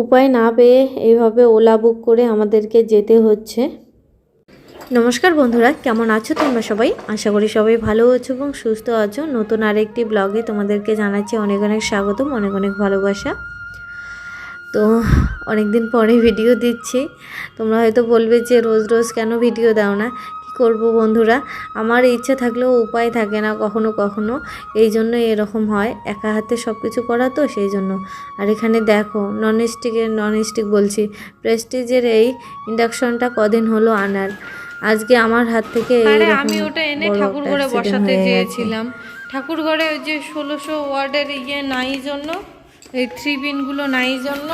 উপায় না পেয়ে এইভাবে ওলা বুক করে আমাদেরকে যেতে হচ্ছে। নমস্কার বন্ধুরা, কেমন আছো তোমরা সবাই? আশা করি সবাই ভালো আছো এবং সুস্থ আছো। নতুন আরেকটি ব্লগে তোমাদেরকে জানাচ্ছি অনেক অনেক স্বাগতম, অনেক অনেক ভালোবাসা। তো অনেক দিন পরে ভিডিও দিচ্ছি। তোমরা হয়তো বলবে যে রোজ রোজ কেন ভিডিও দাও না? করব বন্ধুরা? আমার ইচ্ছে থাকলেও উপায় থাকে না কখনো কখনো। এই জন্য এরকম হয়। একা হাতে সব কিছু করা তো সেই জন্য। আর এখানে দেখো নন স্টিকের নন স্টিক বলছি। প্রেস্টিজের এই ইন্ডাকশনটা কদিন হলো আনার। আজকে আমার হাত থেকে আমি ওটা এনে ঠাকুর ঘরে বসাতে চেয়েছিলাম ঠাকুর ঘরে ওই যে ষোলোশো ওয়ার্ডের ইয়ে নাই জন্য এই থ্রি পিনগুলো নাই জন্য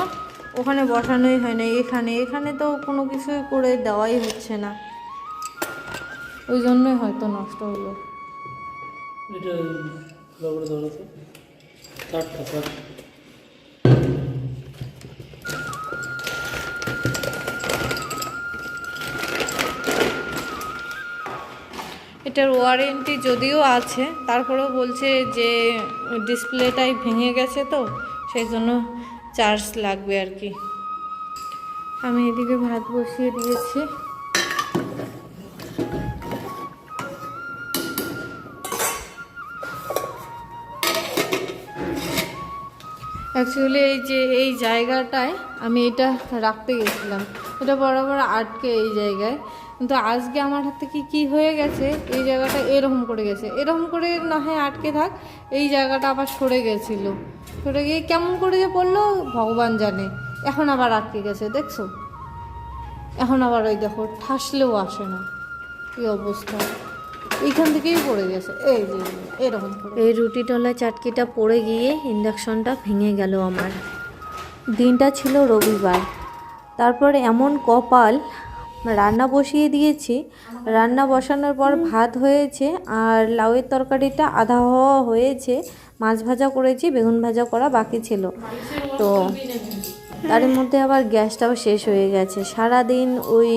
ওখানে বসানোই হয় না এখানে এখানে তো কোনো কিছুই করে দেওয়াই হচ্ছে না। ওই জন্যই হয়তো নষ্ট হলো। এটা এটার ওয়ারেন্টি যদিও আছে তারপরেও বলছে যে ডিসপ্লেটাই ভেঙে গেছে তো সেই জন্য চার্জ লাগবে আর কি। আমি এদিকে ভাত বসিয়ে দিয়েছি। অ্যাকচুয়ালি এই যে এই জায়গাটায় আমি এটা রাখতে গেছিলাম। এটা বরাবর আটকে এই জায়গায়। কিন্তু আজকে আমার হাত থেকে কি হয়ে গেছে? এই জায়গাটা এরকম করে গেছে। এরকম করে না হয় আটকে থাক, এই জায়গাটা আবার সরে গেছিল। সরে গিয়ে কেমন করে যে পড়ল? ভগবান জানে। এখন আবার আটকে গেছে, দেখছ? এখন আবার ওই দেখো, ঠাসলেও আসে না। কি অবস্থা? এইখান থেকেই পড়ে গেছে। এই যে, এরকম এই রুটিটলা চাটকিটা পড়ে গিয়ে ইন্ডাকশনটা ভেঙে গেল আমার। দিনটা ছিল রবিবার। তারপরে এমন কপাল, রান্না বসিয়ে দিয়েছি। রান্না বসানোর পর ভাত হয়েছে আর লাউয়ের তরকারিটা আধা হওয়া হয়েছে। মাছ ভাজা করেছি, বেগুন ভাজা করা বাকি ছিল। তো তার মধ্যে আবার গ্যাসটাও শেষ হয়ে গেছে। সারা দিন ওই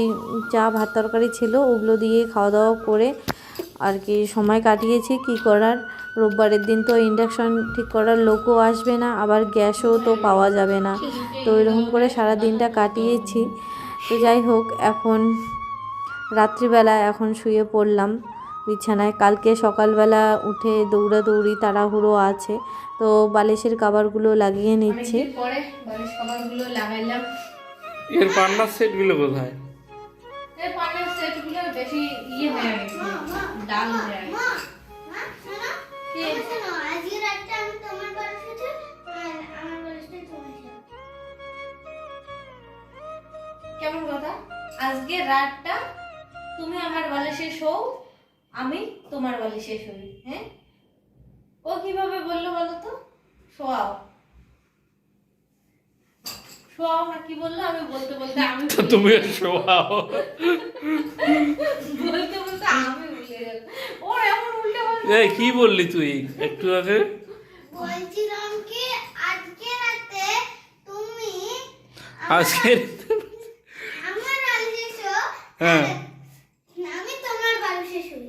চা ভাত তরকারি ছিল ওগুলো দিয়ে খাওয়া দাওয়া করে আর কি সময় কাটিয়েছি কি করার? রোববারের দিন তো ইন্ডাকশন ঠিক করার লোকও আসবে না আবার গ্যাসও তো পাওয়া যাবে না। তো এরকম করে সারা দিনটা কাটিয়েছি। তো যাই হোক এখন রাত্রিবেলা এখন শুয়ে পড়লাম বিছানায়। কালকে সকালবেলা উঠে দৌড়াদৌড়ি তাড়াহুড়ো আছে তো বালিশের কাবারগুলো লাগিয়ে নিচ্ছি। পরে বালিশ কভারগুলো লাগাইলাম এর পান্নার সেটগুলো কোথায় এই পানের সেটগুলো বেশি ইয়ে হয়ে গেছে। ডাল হয়ে সাথে কেমন কথা? আজকে রাতটা তুমি আমার বালিশে শোও আমি তোমার বালিশে শুই হ্যাঁ? ও কীভাবে বলল বলো তো? শোয়াও। শোয়াও না কি বলল? আমি বলতে বলতে আমি তো তুমি শোয়াও। বলতে বলতে আমি ওর এমন উল্টে এই কি বললি তুই? একটু আগে? বলছিলাম কি আজকে রাতে তুমি আজকে আমার বাড়িতে শো হ্যাঁ। আমি তোমার বাড়িতে শুই।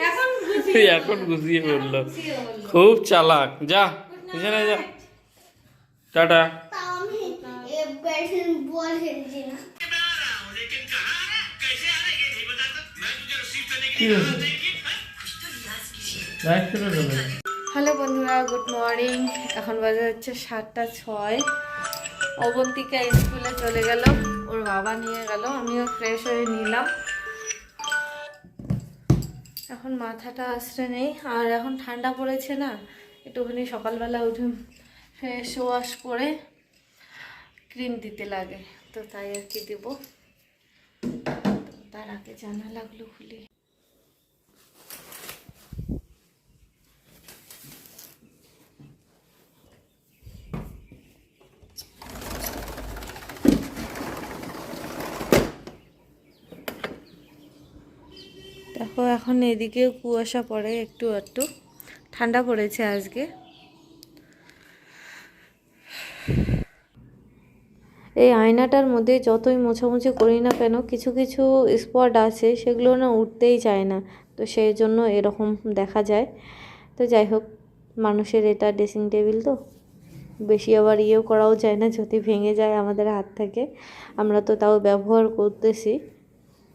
এখন তুই এখন গুছিয়ে বলল। খুব চালাক। যা বুঝে যা। টাটা। তাও আমি বল খেলছি না। হ্যালো বন্ধুরা, গুড মর্নিং। এখন বাজে হচ্ছে সাতটা ছয়। অবন্তিকা স্কুলে চলে গেল, ওর বাবা নিয়ে গেল, আমিও ফ্রেশ হয়ে নিলাম। এখন মাথাটা আসতে নেই, আর এখন ঠান্ডা পড়েছে না, একটুখানি সকালবেলা উঠে ফ্রেশ ওয়াশ করে ক্রিম দিতে লাগে, তো তাই আর কি দেবো। তার আগে জানালাগুলো খুলি। দেখো এখন এদিকে কুয়াশা পড়ে একটু একটু ঠান্ডা পড়েছে আজকে। এই আয়নাটার মধ্যে যতই মোছামুছি করি না কেন, কিছু কিছু স্পট আছে সেগুলো না উঠতেই চায় না। তো সেই জন্য এরকম দেখা যায়। তো যাই হোক, মানুষের এটা ড্রেসিং টেবিল তো। বেশি আবার ইয়েও করাও যায় না, যদি ভেঙে যায় আমাদের হাত থেকে। আমরা তো তাও ব্যবহার করতেছি।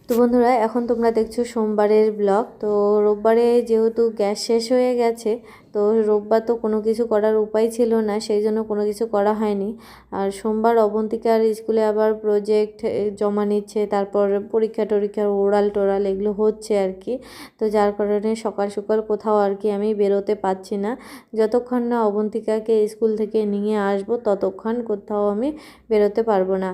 তো বন্ধুরা, এখন তোমরা দেখছ সোমবারের ব্লগ তো রোববারে যেহেতু গ্যাস শেষ হয়ে গেছে, তো রোববার তো কোনো কিছু করার উপায় ছিল না, সেই জন্য কোনো কিছু করা হয়নি। আর সোমবার অবন্তিকার স্কুলে আবার প্রজেক্ট জমা নিচ্ছে, তারপর পরীক্ষা টরীক্ষার ওরাল টোরাল এগুলো হচ্ছে আর কি। তো যার কারণে সকাল সকাল কোথাও আর কি আমি বেরোতে পারছি না। যতক্ষণ না অবন্তিকাকে স্কুল থেকে নিয়ে আসব, ততক্ষণ কোথাও আমি বেরোতে পারব না।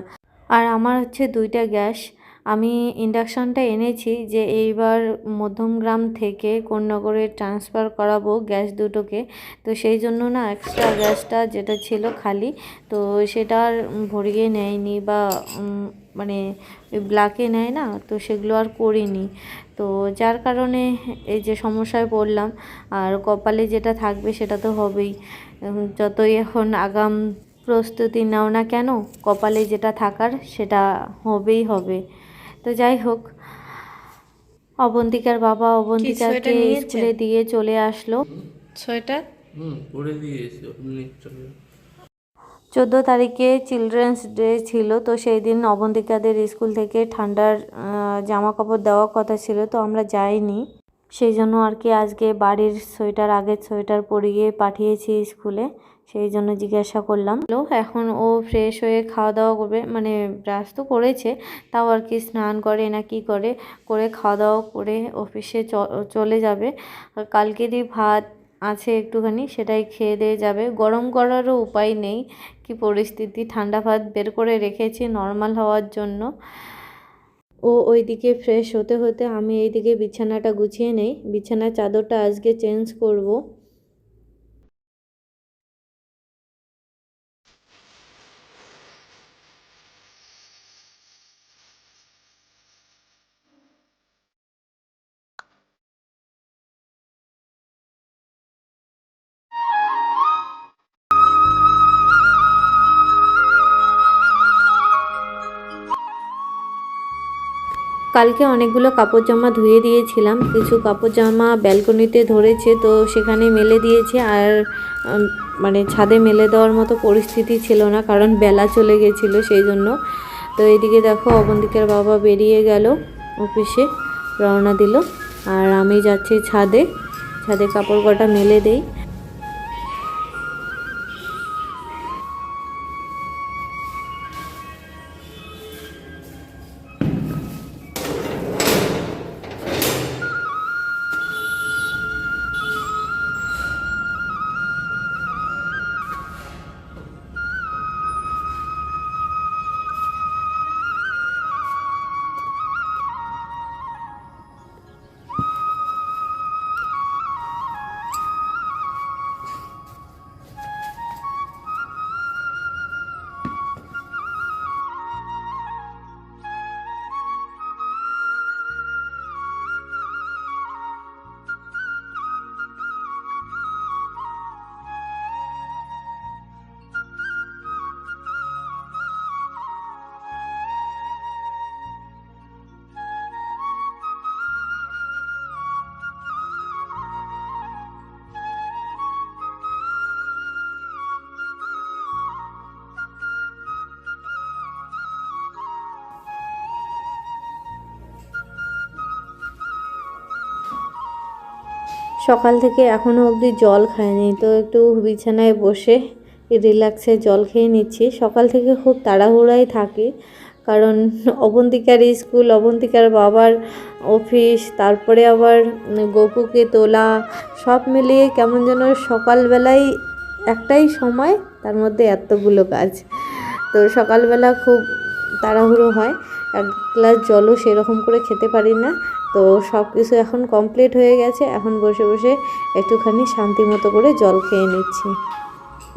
আর আমার হচ্ছে দুইটা গ্যাস আমি ইন্ডাকশানটা এনেছি যে এইবার মধ্যমগ্রাম থেকে কোন্নগরে ট্রান্সফার করাবো গ্যাস দুটোকে। তো সেই জন্য না এক্সট্রা গ্যাসটা যেটা ছিল খালি, তো সেটা আর ভরিয়ে নেয়নি বা মানে ব্ল্যাকে নেয় না, তো সেগুলো আর করিনি। তো যার কারণে এই যে সমস্যায় পড়লাম, আর কপালে যেটা থাকবে সেটা তো হবেই। যতই এখন আগাম প্রস্তুতি নাও না কেন, কপালে যেটা থাকার সেটা হবেই হবে। তো যাই হোক অবন্তিকার বাবা অবন্তিকাকে স্কুলে দিয়ে চলে আসলো। সোয়েটার চোদ্দ তারিখে চিলড্রেন্স ডে ছিল তো সেই দিন অবন্তিকাদের স্কুল থেকে ঠান্ডার জামা কাপড় দেওয়ার কথা ছিল তো আমরা যাইনি। সেই জন্য আর কি আজকে বাড়ির সোয়েটার, আগের সোয়েটার পরিয়ে পাঠিয়েছি স্কুলে, সেই জন্য জিজ্ঞাসা করলাম। হ্যালো এখন ও ফ্রেশ হয়ে খাওয়া দাওয়া করবে মানে ব্রাশ তো করেছে, তাও আর কি স্নান করে না কি করে করে খাওয়া দাওয়া করে অফিসে চলে যাবে। কালকেরই ভাত আছে একটুখানি, সেটাই খেয়ে দিয়ে যাবে। গরম করারও উপায় নেই, কি পরিস্থিতি, ঠান্ডা ভাত বের করে রেখেছি নর্মাল হওয়ার জন্য। ও ওইদিকে ফ্রেশ হতে হতে আমি এইদিকে বিছানাটা গুছিয়ে নেই। বিছানার চাদরটা আজকে চেঞ্জ করব। কালকে অনেকগুলো কাপড় জামা ধুয়ে দিয়েছিলাম। কিছু কাপড় জামা ব্যালকনিতে ধরেছে, তো সেখানে মেলে দিয়েছে। আর মানে ছাদে মেলে দেওয়ার মতো পরিস্থিতি ছিল না, কারণ বেলা চলে গেছিল সেই জন্য। তো এদিকে দেখো অবন্তিকার বাবা বেরিয়ে গেল অফিসে, রওনা দিল। আর আমি যাচ্ছি ছাদে। ছাদে কাপড় কটা মেলে দেই। সকাল থেকে এখনও অবধি জল খায়নি তো একটু বিছানায় বসে রিল্যাক্সে জল খেয়ে নিচ্ছি। সকাল থেকে খুব তাড়াহুড়াই থাকি, কারণ অবন্তিকার স্কুল, অবন্তিকার বাবার অফিস, তারপরে আবার গপুকে তোলা, সব মিলিয়ে কেমন যেন সকালবেলায় একটাই সময়, তার মধ্যে এতগুলো কাজ। তো সকালবেলা খুব তাড়াহুড়ো হয়, এক গ্লাস জলও সেরকম করে খেতে পারি না। তো সব কিছু এখন কমপ্লিট হয়ে গেছে। এখন বসে বসে একটুখানি শান্তি মতো করে জল খেয়ে নিচ্ছি।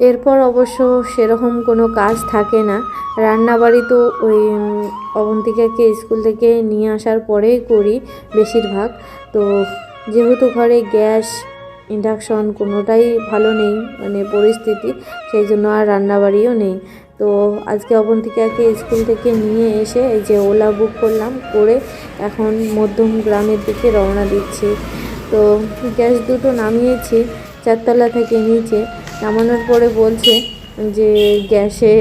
এরপর অবশ্য সেরকম কোনো কাজ থাকে না। রান্নাবাড়ি তো ওই অবন্তিকাকে স্কুল থেকে নিয়ে আসার পরেই করি বেশিরভাগ। তো যেহেতু ঘরে গ্যাস, ইন্ডাকশন কোনোটাই ভালো নেই মানে পরিস্থিতি, সেই জন্য আর রান্নাবাড়িও নেই। তো আজকে অবন্তিকাকে স্কুল থেকে নিয়ে এসে এই যে ওলা বুক করলাম করে এখন মধ্যম গ্রামের দিকে রওনা দিচ্ছি। তো গ্যাস দুটো নামিয়েছি চারতলা থেকে নিচে। নামানোর পরে বলছে যে গ্যাসে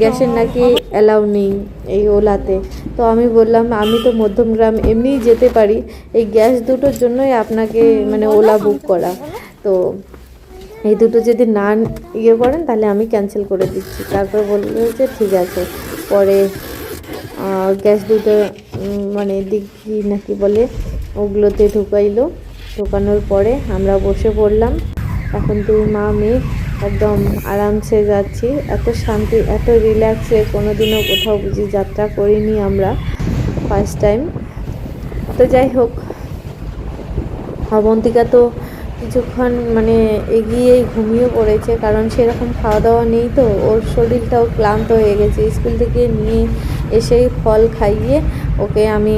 গ্যাসের নাকি অ্যালাউ নেই এই ওলাতে। তো আমি বললাম আমি তো মধ্যমগ্রাম এমনিই যেতে পারি এই গ্যাস দুটোর জন্যই আপনাকে মানে ওলা বুক করা। তো এই দুটো যদি না ইয়ে করেন, তাহলে আমি ক্যান্সেল করে দিচ্ছি। তারপর বলল যে ঠিক আছে। পরে গ্যাস দুটো মানে দিঘি নাকি বলে, ওগুলোতে ঢুকাইলো। ঢোকানোর পরে আমরা বসে পড়লাম। এখন তুই মা মেয়ে একদম আরামসে যাচ্ছি। এত শান্তি, এত রিল্যাক্সে কোনো দিনও কোথাও বুঝি যাত্রা করিনি আমরা ফার্স্ট টাইম তো যাই হোক, অবন্তিকা তো কিছুক্ষণ মানে এগিয়েই ঘুমিয়ে পড়েছে, কারণ সেরকম খাওয়া দাওয়া নেই তো। ওর শরীরটাও ক্লান্ত হয়ে গেছে। স্কুল থেকে নিয়ে এসেই ফল খাইয়ে ওকে আমি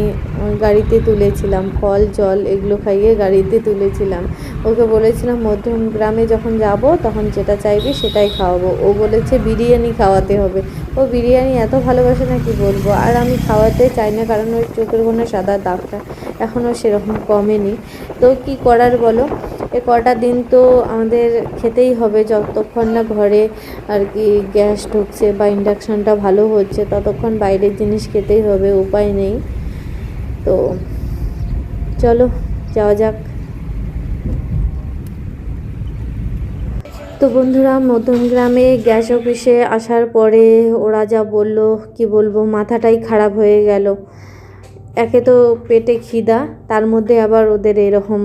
গাড়িতে তুলেছিলাম। ফল, জল এগুলো খাইয়ে গাড়িতে তুলেছিলাম। ওকে বলেছিলাম মধ্যম গ্রামে যখন যাব, তখন যেটা চাইবি সেটাই খাওয়াবো। ও বলেছে, বিরিয়ানি খাওয়াতে হবে। ও, বিরিয়ানি এত ভালোবাসে না কি বলব? আর আমি খাওয়াতে চাই না, কারণ ওর চোখের কোনো সাদা দাগটা এখনও সেরকম কমেনি। তো কি করার বলো? এ কটা দিন তো আমাদের খেতেই হবে যতক্ষণ না ঘরে আর কি গ্যাস ঢুকছে বা ইন্ডাকশনটা ভালো হচ্ছে ততক্ষণ বাইরের জিনিস খেতেই হবে, উপায় নেই। তো চলো, যাওয়া যাক। তো বন্ধুরা মধ্যম গ্রামে গ্যাস অফিসে আসার পরে ওরা যা বলল, কি বলব, মাথাটাই খারাপ হয়ে গেল। একে তো পেটে খিদা, তার মধ্যে আবার ওদের এরকম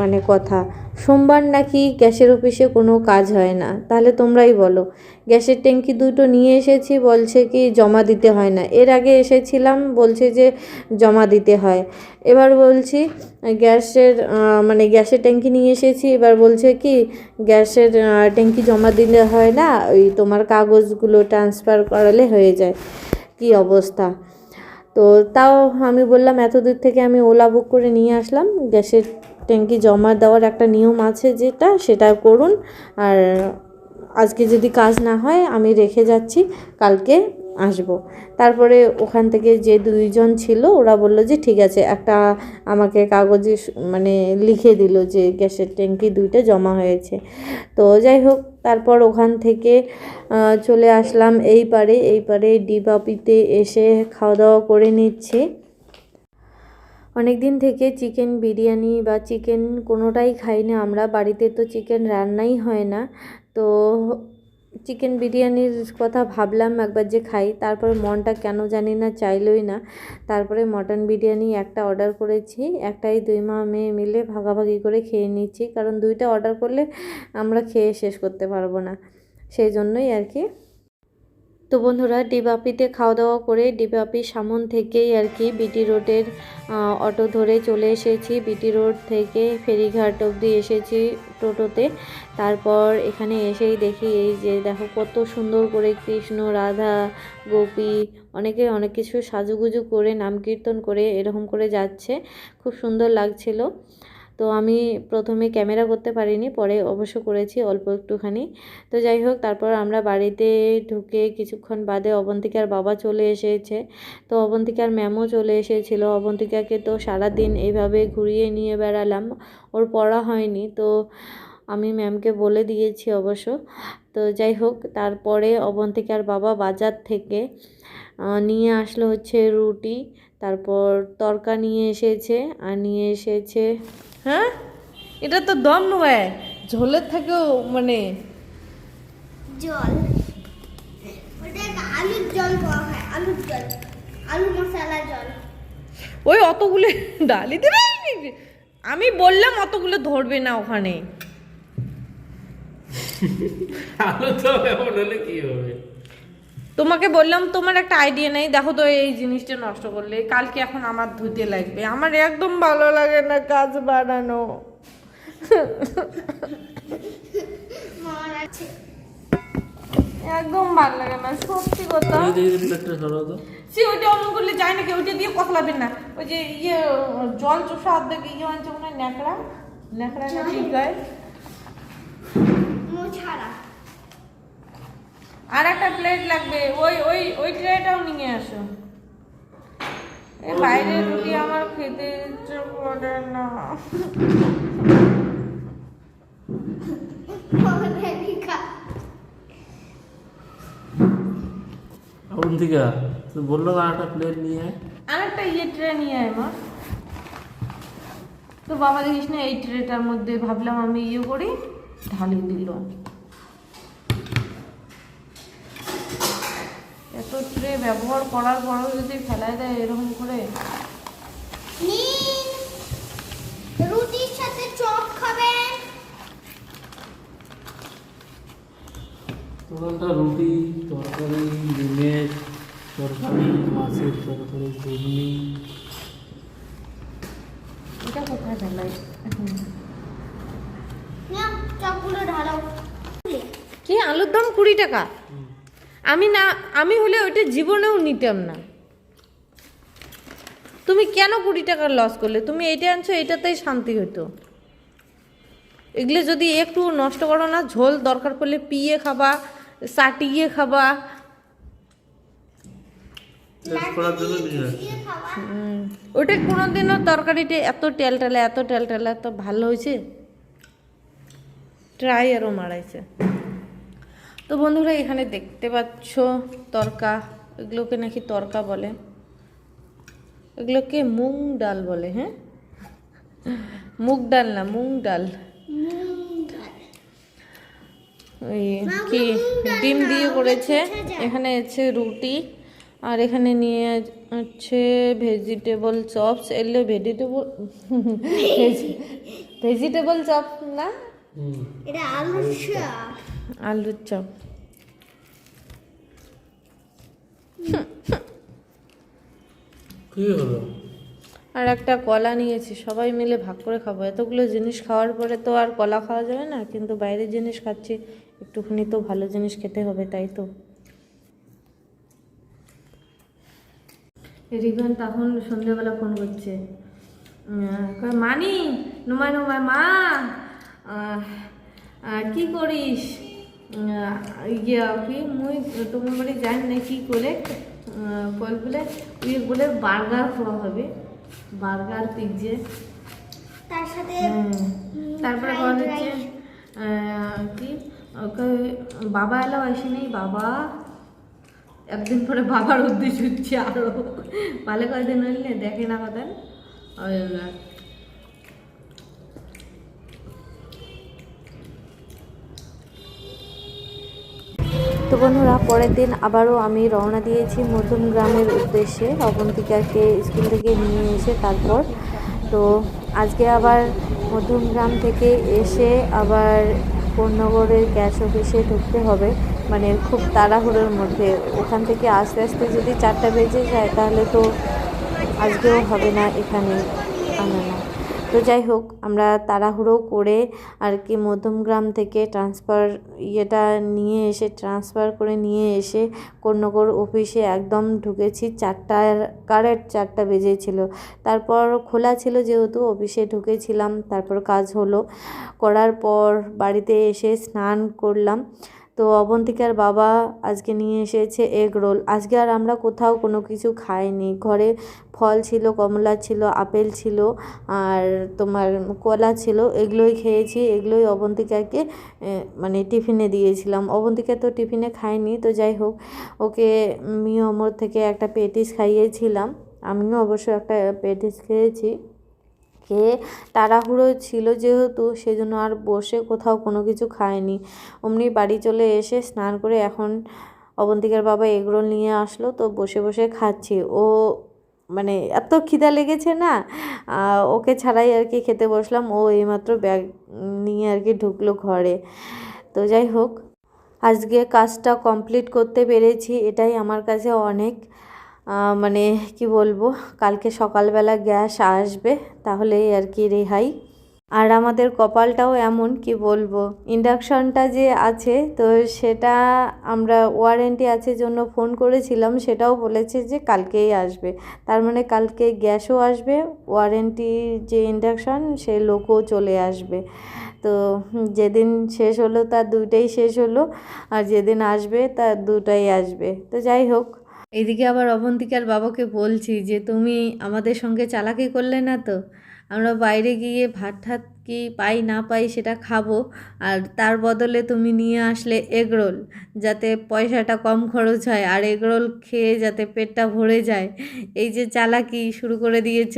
মানে কথা। সোমবার নাকি গ্যাসের অফিসে কোনো কাজ হয় না। তাহলে তোমরাই বলো, গ্যাসের ট্যাঙ্কি দুটো নিয়ে এসেছি, বলছে কি জমা দিতে হয় না। এর আগে এসেছিলাম, বলছে যে জমা দিতে হয়। এবার বলছি, গ্যাসের মানে গ্যাসের ট্যাঙ্কি নিয়ে এসেছি, এবার বলছে কি গ্যাসের ট্যাঙ্কি জমা দিলে হয় না, ওই তোমার কাগজগুলো ট্রান্সফার করালে হয়ে যায়। কি অবস্থা? তো তাও আমি বললাম এত দূর থেকে আমি ওলা বুক করে নিয়ে আসলাম, গ্যাসের ট্যাঙ্কি জমা দেওয়ার একটা নিয়ম আছে যেটা, সেটা করুন। আর আজকে যদি কাজ না হয়, আমি রেখে যাচ্ছি, কালকে আসব। তারপরে ওখান থেকে যে দুইজন ছিল, ওরা বলল যে, ঠিক আছে, একটা আমাকে কাগজে মানে লিখে দিল যে, গ্যাসের ট্যাঙ্কি দুইটা জমা হয়েছে। তো যাই হোক, তারপর ওখান থেকে চলে আসলাম। এই পারে এই পারে ডিবাপিতে এসে খাওয়া দাওয়া করে নিচ্ছি। অনেক দিন থেকে চিকেন বিরিয়ানি বা চিকেন কোনোটাই খাই না আমরা বাড়িতে তো চিকেন রান্নাই হয় না। তো চিকেন বিরিয়ানির কথা ভাবলাম একবার যে খাই। তারপরে মনটা কেন জানি না, চাইলই না। তারপরে মটন বিরিয়ানি একটা অর্ডার করেছি। একটাই দুই মা মেয়ে মিলে ভাগাভাগি করে খেয়ে নিচ্ছি কারণ দুইটা অর্ডার করলে আমরা খেয়ে শেষ করতে পারব না। সেই জন্যই আর কি তো বন্ধুরা ডিবাপিতে খাওয়া দাওয়া করে ডিবাপি সামন থেকেই আর কি বিটি রোডের অটো ধরে চলে এসেছি। বিটি রোড থেকে ফেরিঘাট অবধি এসেছি টোটোতে। তারপর এখানে এসেই দেখি এই যে দেখো কত সুন্দর করে কৃষ্ণ, রাধা, গোপী, অনেকে অনেক কিছু সাজুগুজু করে, নাম কীর্তন করে এরকম করে যাচ্ছে। খুব সুন্দর লাগছিল। তো আমি প্রথমে ক্যামেরা করতে পারিনি, পরে অবশ্য করেছি অল্প একটুখানি। তো যাই হোক, তারপর আমরা বাড়িতে ঢুকে কিছুক্ষণ বাদে অবন্তিকার বাবা চলে এসেছে। তো অবন্তিকার ম্যামও চলে এসেছিল। অবন্তিকাকে তো সারাদিন এইভাবে ঘুরিয়ে নিয়ে বেড়ালাম, ওর পড়া হয়নি। তো আমি ম্যামকে বলে দিয়েছি অবশ্য। তো যাই হোক, তারপরে অবন্তিকার বাবা বাজার থেকে নিয়ে আসলো হচ্ছে রুটি, তারপর তরকা নিয়ে এসেছে, আর নিয়ে এসেছে হ্যাঁ? এটা তো দম নয়। ঝোলের থেকেও মানে জল। আলুর জল হয় আলুর জল। আলু মশলা জল। ওই অতগুলো ডালি দেবে? আমি বললাম অতগুলো ধরবে না ওখানে। আলু তো এমন হলে কি হবে? তোমাকে বললাম তোমার একটা আইডিয়া নেই দেখো তো এই জিনিসটা নষ্ট করলে কালকে এখন আমার ধুতে লাগবে। আমার একদম ভালো লাগে না কাজ বানানো একদম ভালো লাগে না সত্যি কথা। সে ওইটা অন্য করলে যায় নাকি ওইটা দিয়ে কতলাবেন না। ওই যে ইয়ে জল চোষা অর্ধেক ইয়ে আনছে মনে হয় ন্যাকড়া। ন্যাকড়া না ঠিক গায়ে মোছাড়া আর একটা প্লেট লাগবে। ওই ওই ওই ট্রেটাও নিয়ে আসো। এই বাইরে রুটি আমার খেতে ইচ্ছে করে না। অলরেডি খা বলল না একটা প্লেট নিয়ে আয়। আরেকটা ইয়ে ট্রে নিয়ে আয় মা। তো বাবা দেখিস না এই ট্রেটার মধ্যে ভাবলাম আমি ইয়ে করি ঢালি দিল। এত ট্রে ব্যবহার করার পরেও যদি ফেলায় দেয় এরকম করে? রুটির সাথে চপ খাবেন তোর রুটি তরকারি ডিমের তরকারি মাছের তরকারি ঘুগনি। এটা কোথায় ফেলাই চপগুলো ঢালাও। কি আলুর দাম কুড়ি টাকা? আমি না আমি হলে ওইটা জীবনেও নিতাম না। তুমি কেন কুড়ি টাকার লস করলে? তুমি এটা আনছো এটাতেই শান্তি হতো এগুলো যদি একটু নষ্ট করো না ঝোল দরকার পড়লে পিয়ে খাবা চাটিয়ে খাবা। ওটা কোনোদিনও তরকারিটা এত টেলটেলা এত টেলটেলা এত ভালো হয়েছে। ট্রাই আরও মারাইছে। তো বন্ধুরা এখানে দেখতে পাচ্ছ তরকা এগুলোকে নাকি তরকা বলে। এগুলোকে মুগ ডাল বলে হ্যাঁ? মুগ ডাল না মুগ ডাল। ওই কি ডিম দিয়ে করেছে এখানে আছে রুটি আর এখানে নিয়ে আছে ভেজিটেবল চপস এলে ভেজিটেবল ভেজিটেবল চপ না? এটা চপ আলুর চপ। কি হলো? আর একটা কলা নিয়েছি সবাই মিলে ভাগ করে খাব। এতগুলো জিনিস খাওয়ার পরে তো আর কলা খাওয়া যাবে না কিন্তু বাইরের জিনিস খাচ্ছি একটুখানি তো ভালো জিনিস খেতে হবে তাই তো। রিগান তখন সন্ধ্যেবেলা ফোন করছে। মানি নুমাই নুমাই মা কি করিস? ইয়ে কি মুই তোমার বাড়ি জানি না কী করে কল বলে তুই বলে বার্গার খাওয়া হবে বার্গার পিৎজে। তার সাথে তারপরে বলা হচ্ছে কি ওকে বাবা এলো আসেনি বাবা। একদিন পরে বাবার উদ্দেশ্য হচ্ছে আরও। ভালো কয়দিন হইলে দেখে না কথা। তো বন্ধুরা, পরের দিন আবারও আমি রওনা দিয়েছি মধ্যম গ্রামের উদ্দেশ্যে। অবন্তিকাকে স্কুল থেকে নিয়ে এসে তারপর। তো আজকে আবার মধ্যম গ্রাম থেকে এসে আবার পূর্ণগরের গ্যাস অফিসে ঢুকতে হবে। মানে খুব তাড়াহুড়োর মধ্যে। ওখান থেকে আস্তে আস্তে যদি চারটা বেজে যায়, তাহলে তো আজকেও হবে না এখানে। তো যাই হোক, আমরা তাড়াহুড়ো করে আর কি মধ্যমগ্রাম থেকে ট্রান্সফার ইয়েটা নিয়ে এসে ট্রান্সফার করে নিয়ে এসে কন্যগর অফিসে একদম ঢুকেছি। চারটার কারেক্ট চারটা বেজেছিল। তারপর খোলা ছিল যেহেতু অফিসে ঢুকেছিলাম। তারপর কাজ হলো। করার পর বাড়িতে এসে স্নান করলাম। তো অবন্তিকার বাবা আজকে নিয়ে এসেছে এগ রোল আজকে আর আমরা কোথাও কোনো কিছু খাইনি। ঘরে ফল ছিল, কমলা ছিল, আপেল ছিল, আর তোমার কলা ছিল, এগুলোই খেয়েছি। এগুলোই অবন্তিকাকে মানে টিফিনে দিয়েছিলাম। অবন্তিকা তো টিফিনে খায়নি, তো যাই হোক, ওকে মিয়মর থেকে একটা পেটিস খাইয়েছিলাম। আমিও অবশ্য একটা পেটিস খেয়েছি। খেয়ে তাড়াহুড়ো ছিল যেহেতু, সেজন্য আর বসে কোথাও কোনো কিছু খায়নি। অমনি বাড়ি চলে এসে স্নান করে এখন অবন্তিকার বাবা এগরোল নিয়ে আসলো, তো বসে বসে খাচ্ছি। ও মানে এত খিদা লেগেছে না ওকে ছাড়াই আর কি খেতে বসলাম। ও এইমাত্র ব্যাগ নিয়ে আর কি ঢুকলো ঘরে। তো যাই হোক, আজকে কাজটা কমপ্লিট করতে পেরেছি, এটাই আমার কাছে অনেক। মানে কি বলব, কালকে সকালবেলা গ্যাস আসবে, তাহলেই আর কি রেহাই। আর আমাদের কপালটাও এমন, কি বলব, ইন্ডাকশনটা যে আছে, তো সেটা আমরা ওয়ারেন্টি আছে জন্য ফোন করেছিলাম, সেটাও বলেছে যে কালকেই আসবে। তার মানে কালকে গ্যাসও আসবে ওয়ারেন্টি যে ইন্ডাকশন, সে লোকও চলে আসবে। তো যেদিন শেষ হলো, তার দুইটাই শেষ হলো, আর যেদিন আসবে, তার দুটাই আসবে। তো যাই হোক এদিকে আবার অবন্তিকার বাবাকে বলছি যে, তুমি আমাদের সঙ্গে চালাকি করলে না তো? আমরা বাইরে গিয়ে ভাত ঠাত কি পাই না পাই সেটা খাব। আর তার বদলে তুমি নিয়ে আসলে এগরোল যাতে পয়সাটা কম খরচ হয় আর এগরোল খেয়ে যাতে পেটটা ভরে যায়। এই যে চালাকি শুরু করে দিয়েছ,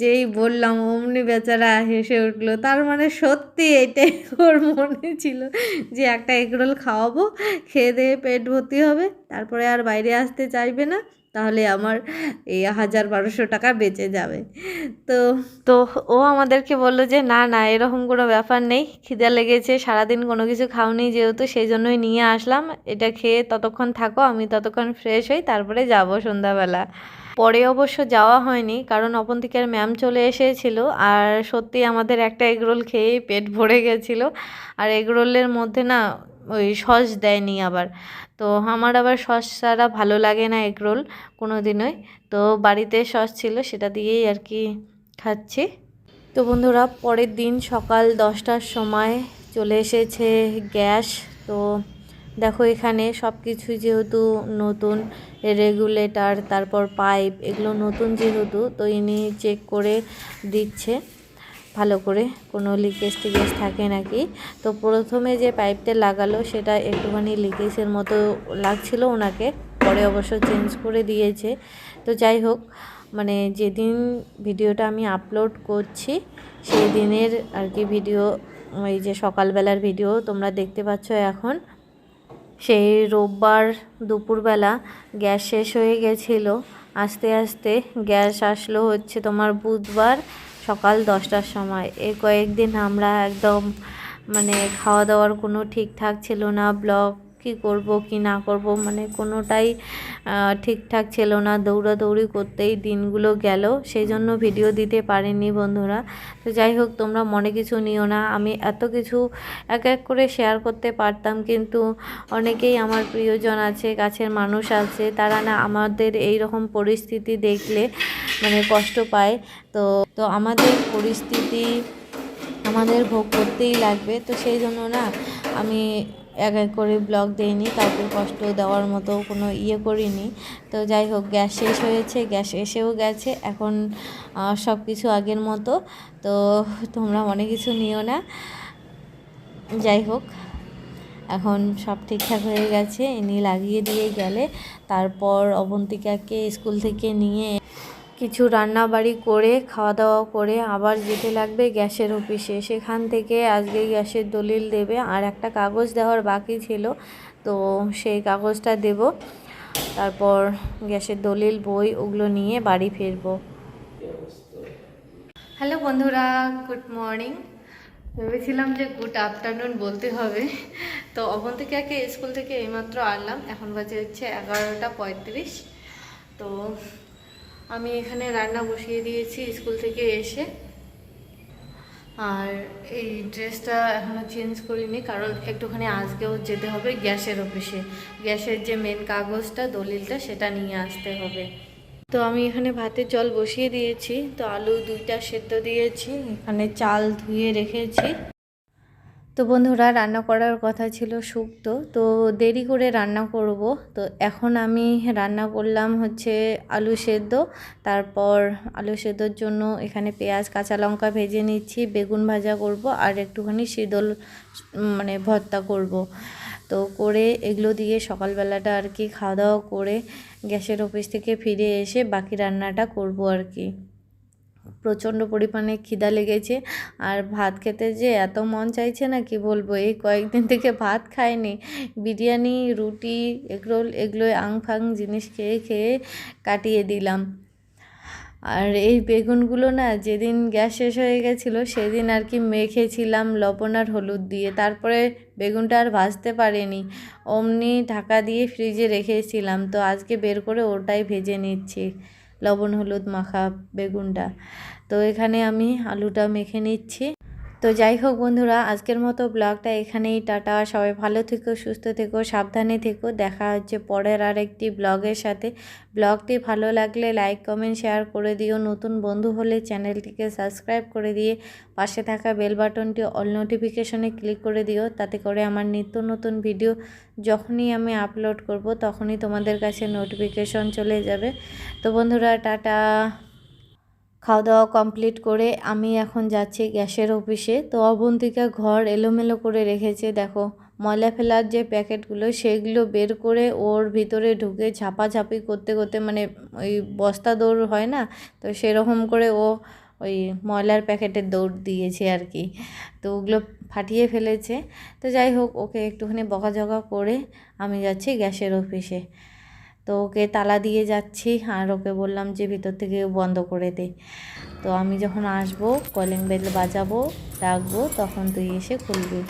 যেই বললাম অমনি বেচারা হেসে উঠল। তার মানে সত্যি এটাই ওর মনে ছিল যে একটা এগরোল খাওয়াবো, খেয়ে দিয়ে পেট ভর্তি হবে, তারপরে আর বাইরে আসতে চাইবে না। তাহলে আমার এই হাজার বারোশো টাকা বেঁচে যাবে। তো তো ও আমাদেরকে বলল যে, না না, এরকম কোনো ব্যাপার নেই। খিদে লেগেছে, সারাদিন কোনো কিছু খাওনি যেহেতু সেই জন্যই নিয়ে আসলাম। এটা খেয়ে ততক্ষণ থাকো, আমি ততক্ষণ ফ্রেশ হই, তারপরে যাব সন্ধ্যাবেলা। পরে অবশ্য যাওয়া হয়নি, কারণ অপন্তিকার ম্যাম চলে এসেছিল। আর সত্যি আমাদের একটা এগরোল খেয়েই পেট ভরে গেছিল। আর এগরোলের মধ্যে না ওই সস দেয়নি আবার। তো আমার আবার সস ছাড়া ভালো লাগে না এগরোল কোনো দিনই তো বাড়িতে সস ছিল সেটা দিয়েই আর কি খাচ্ছি। তো বন্ধুরা, পরের দিন সকাল দশটার সময় চলে এসেছে গ্যাস। তো দেখো এখানে সব কিছু যেহেতু নতুন, রেগুলেটর, তারপর পাইপ, এগুলো নতুন যেহেতু, তো ইনি চেক করে দিচ্ছে। ভালো করে কোনো লিকেজ টিকেজ থাকে নাকি? তো প্রথমে যে পাইপটা লাগালো, সেটা একটুখানি লিকেজের মতো লাগছিল ওনাকে, পরে অবশ্য চেঞ্জ করে দিয়েছে। তো যাই হোক মানে যেদিন ভিডিওটা আমি আপলোড করছি সেই দিনের আর কি ভিডিও ওই যে সকালবেলার ভিডিও তোমরা দেখতে পাচ্ছ এখন, সেই রোববার দুপুরবেলা গ্যাস শেষ হয়ে গেছিল। আস্তে আস্তে গ্যাস আসলো হচ্ছে তোমার বুধবার সকাল দশটার সময়। এ কয়েকদিন আমরা একদম মানে খাওয়া দাওয়ার কোনো ঠিকঠাক ছিল না, ব্লগ কী করব, কি না করব মানে কোনোটাই ঠিকঠাক ছিল না, দৌড়াদৌড়ি করতেই দিনগুলো গেল। সেই জন্য ভিডিও দিতে পারিনি বন্ধুরা। তো যাই হোক, তোমরা মনে কিছু নিও না। আমি এত কিছু এক এক করে শেয়ার করতে পারতাম, কিন্তু অনেকেই আমার প্রিয়জন আছে কাছের মানুষ আছে, তারা না আমাদের এই রকম পরিস্থিতি দেখলে মানে কষ্ট পায়। তো তো আমাদের পরিস্থিতি আমাদের ভোগ করতেই লাগবে। তো সেই জন্য না আমি এক এক করে ব্লগ দেইনি, কাউকে কষ্ট দেওয়ার মতো কোনো ইয়ে করিনি। তো যাই হোক, গ্যাস শেষ হয়েছে, গ্যাস এসেও গেছে, এখন সব কিছু আগের মতো। তো তোমরা মনে কিছু নিও না। যাই হোক, এখন সব ঠিকঠাক হয়ে গেছে ইনি লাগিয়ে দিয়ে গেলে। তারপর অবন্তিকাকে স্কুল থেকে নিয়ে কিছু রান্না বাড়ি করে খাওয়া দাওয়া করে আবার যেতে লাগবে গ্যাসের অফিসে। সেখান থেকে আজকে গ্যাসের দলিল দেবে। আর একটা কাগজ দেওয়ার বাকি ছিল, তো সেই কাগজটা দেব। তারপর গ্যাসের দলিল, বই ওগুলো নিয়ে বাড়ি ফিরবো। হ্যালো বন্ধুরা, গুড মর্নিং। ভেবেছিলাম যে গুড আফটারনুন বলতে হবে। তো অবন্তিকাকে স্কুল থেকে এইমাত্র আনলাম। এখন বাজে হচ্ছে এগারোটা পঁয়ত্রিশ। তো আমি এখানে রান্না বসিয়ে দিয়েছি স্কুল থেকে এসে। আর এই ড্রেসটা এখনও চেঞ্জ করিনি, কারণ একটুখানি আজকেও যেতে হবে গ্যাসের অফিসে। গ্যাসের যে মেন কাগজটা, দলিলটা, সেটা নিয়ে আসতে হবে। তো আমি এখানে ভাতের জল বসিয়ে দিয়েছি, তো আলু দুইটা সেদ্ধ দিয়েছি, এখানে চাল ধুয়ে রেখেছি। তো বন্ধুরা রান্না করার কথা ছিল শুক্তো তো দেরি করে রান্না করব। তো এখন আমি রান্না করলাম হচ্ছে আলু সেদ্ধ। তারপর আলু সেদ্ধর জন্য এখানে পেঁয়াজ, কাঁচা লঙ্কা ভেজে নিচ্ছি, বেগুন ভাজা করব আর একটুখানি শীতল মানে ভর্তা করব। তো করে এগুলো দিয়ে সকালবেলাটা আর কি খাওয়া দাওয়া করে গ্যাসের অফিস থেকে ফিরে এসে বাকি রান্নাটা করব আর কি। প্রচণ্ড পরিমাণে খিদা লেগেছে। আর ভাত খেতে যে এত মন চাইছে না, কি বলব? এই কয়েকদিন থেকে ভাত খাইনি। বিরিয়ানি, রুটি, এগরোল এগুলো আং ফাং জিনিস খেয়ে খেয়ে কাটিয়ে দিলাম। আর এই বেগুনগুলো না, যেদিন গ্যাস শেষ হয়ে গেছিল, সেদিন আর কি মেখেছিলাম লবণ আর হলুদ দিয়ে। তারপরে বেগুনটা আর ভাজতে পারিনি। অমনি ঢাকা দিয়ে ফ্রিজে রেখেছিলাম, তো আজকে বের করে ওটাই ভেজে নিচ্ছি। লবণ হলুদ মাখা বেগুনটা। তো এখানে আমি আলুটা মেখে নিচ্ছি। তো যাই হোক বন্ধুরা, আজকের মতো ব্লগটা এখানেই, টাটা। সবাই ভালো থেকো, সুস্থ থেকো, সাবধানে থেকো। দেখা হচ্ছে পরের আর একটি ব্লগের সাথে। ব্লগটি ভালো লাগলে লাইক, কমেন্ট, শেয়ার করে দিও। নতুন বন্ধু হলে চ্যানেলটিকে সাবস্ক্রাইব করে দিয়ে পাশে থাকা বেল বাটনটি, অল নোটিফিকেশনে ক্লিক করে দিও। তাতে করে আমার নিত্য নতুন ভিডিও যখনই আমি আপলোড করব, তখনই তোমাদের কাছে নোটিফিকেশন চলে যাবে। তো বন্ধুরা, টাটা। খাওয়া দাওয়া কমপ্লিট করে আমি এখন যাচ্ছি গ্যাসের অফিসে। তো অবন্তিকা ঘর এলোমেলো করে রেখেছে, দেখো। ময়লা ফেলার যে প্যাকেটগুলো, সেগুলো বের করে ওর ভিতরে ঢুকে ঝাপাঝাপি করতে করতে মানে ওই বস্তা দৌড় হয় না? তো সেরকম করে ও ওই ময়লার প্যাকেটের দৌড় দিয়েছে আর কি। তো ওগুলো ফাটিয়ে ফেলেছে। তো যাই হোক, ওকে একটুখানি বকাঝকা করে আমি যাচ্ছি গ্যাসের অফিসে। তো ওকে তালা দিয়ে যাচ্ছি আর ওকে বললাম যে ভিতর থেকে বন্ধ করে দে। তো আমি যখন আসব, কলিং বেল বাজাবো ডাকবো তখন তুই এসে খুলবি।